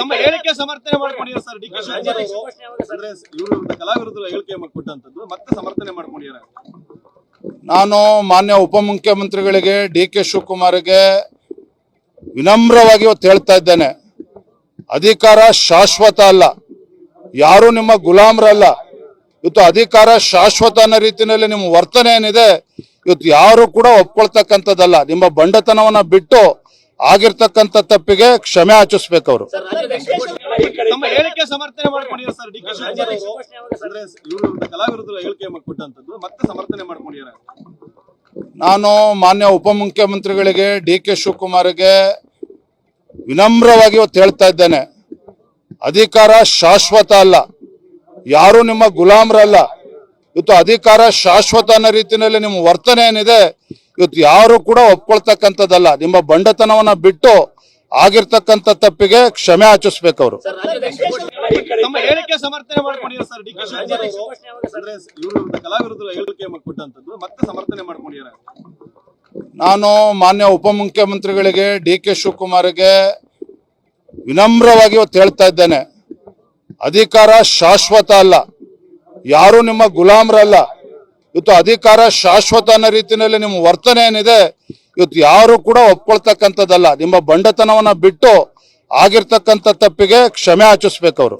ತಮ್ಮ ಹೇಳಿಕೆ ಸಮರ್ಥನೆ ಮಾಡ್ಕೊಂಡಿದ್ದಾರೆ ಸರ್. ಡಿ ಕೆ ಶಿವಕುಮಾರ್ ಇವರು ಕಲಾವಿದರು ಹೇಳಿಕೆ ಕೊಟ್ಟಂತದ್ದು ಮತ್ತೆ ಸಮರ್ಥನೆ ಮಾಡ್ಕೊಂಡಿದ್ದಾರೆ. ನಾನು ಮಾನ್ಯ ಉಪಮುಖ್ಯಮಂತ್ರಿಗಳಿಗೆ ಡಿ ಕೆ ಶಿವಕುಮಾರ್ಗೆ ವಿನಮ್ರವಾಗಿ ಇವತ್ತು ಹೇಳ್ತಾ ಇದ್ದೇನೆ. ಅಧಿಕಾರ ಶಾಶ್ವತ ಅಲ್ಲ. ಯಾರು ನಿಮ್ಮ ಗುಲಾಮರಲ್ಲ ಇವತ್ತು ಅಧಿಕಾರ ಶಾಶ್ವತ ಅನ್ನೋ ರೀತಿಯಲ್ಲಿ ನಿಮ್ಮ ವರ್ತನೆ ಏನಿದೆ ಇವತ್ತು ಯಾರು ಕೂಡ ಒಪ್ಕೊಳ್ತಕ್ಕಂಥದ್ದಲ್ಲ. ನಿಮ್ಮ ಬಂಡತನವನ್ನ ಬಿಟ್ಟು ಆಗಿರ್ತಕ್ಕಂಥ ತಪ್ಪಿಗೆ ಕ್ಷಮೆ ಆಚಿಸ್ಬೇಕು ಅವರು. ತಮ್ಮ ಹೇಳಿಕೆ ಸಮರ್ಥನೆ ಮಾಡ್ಕೊಂಡಿದ್ದಾರೆ ಸರ್ ಡಿ ಕೆ ಶಿವಕುಮಾರ್ ಅವರು. ಅಂದ್ರೆ ಇವರು ಕಲಾವಿದರು ಹೇಳಿಕೆ ಕೊಟ್ಟಂತದ್ದು ಮತ್ತೆ ಸಮರ್ಥನೆ ಮಾಡ್ಕೊಂಡಿದ್ದಾರೆ. ನಾನು ಮಾನ್ಯ ಉಪಮುಖ್ಯಮಂತ್ರಿಗಳಿಗೆ ಡಿ ಕೆ ಶಿವಕುಮಾರ್ಗೆ ವಿನಮ್ರವಾಗಿ ಇವತ್ತು ಹೇಳ್ತಾ ಇದ್ದೇನೆ. ಅಧಿಕಾರ ಶಾಶ್ವತ ಅಲ್ಲ. ಯಾರು ನಿಮ್ಮ ಗುಲಾಮ್ರಲ್ಲ. ಇವತ್ತು ಅಧಿಕಾರ ಶಾಶ್ವತ ಅನ್ನೋ ರೀತಿಯಲ್ಲಿ ನಿಮ್ಮ ವರ್ತನೆ ಏನಿದೆ ಇವತ್ತು ಯಾರು ಕೂಡ ಒಪ್ಕೊಳ್ತಕ್ಕಂಥದ್ದಲ್ಲ. ನಿಮ್ಮ ಬಂಡತನವನ್ನ ಬಿಟ್ಟು ಆಗಿರ್ತಕ್ಕಂಥ ತಪ್ಪಿಗೆ ಕ್ಷಮೆ ಆಚರಿಸ್ಬೇಕು ಅವರು. ನಾನು ಮಾನ್ಯ ಉಪಮುಖ್ಯಮಂತ್ರಿಗಳಿಗೆ ಡಿ ಕೆ ಶಿವಕುಮಾರ್ಗೆ ವಿನಮ್ರವಾಗಿ ಇವತ್ತು ಹೇಳ್ತಾ ಇದ್ದೇನೆ. ಅಧಿಕಾರ ಶಾಶ್ವತ ಅಲ್ಲ. ಯಾರು ನಿಮ್ಮ ಗುಲಾಮರಲ್ಲ. ಇವತ್ತು ಅಧಿಕಾರ ಶಾಶ್ವತ ಅನ್ನೋ ರೀತಿಯಲ್ಲಿ ನಿಮ್ಮ ವರ್ತನೆ ಏನಿದೆ, ಇವತ್ತು ಯಾರು ಕೂಡ ಒಪ್ಕೊಳ್ತಕ್ಕಂಥದ್ದಲ್ಲ. ನಿಮ್ಮ ಬಂಡತನವನ್ನ ಬಿಟ್ಟು ಆಗಿರ್ತಕ್ಕಂಥ ತಪ್ಪಿಗೆ ಕ್ಷಮೆ ಯಾಚಿಸ್ಬೇಕು ಅವರು.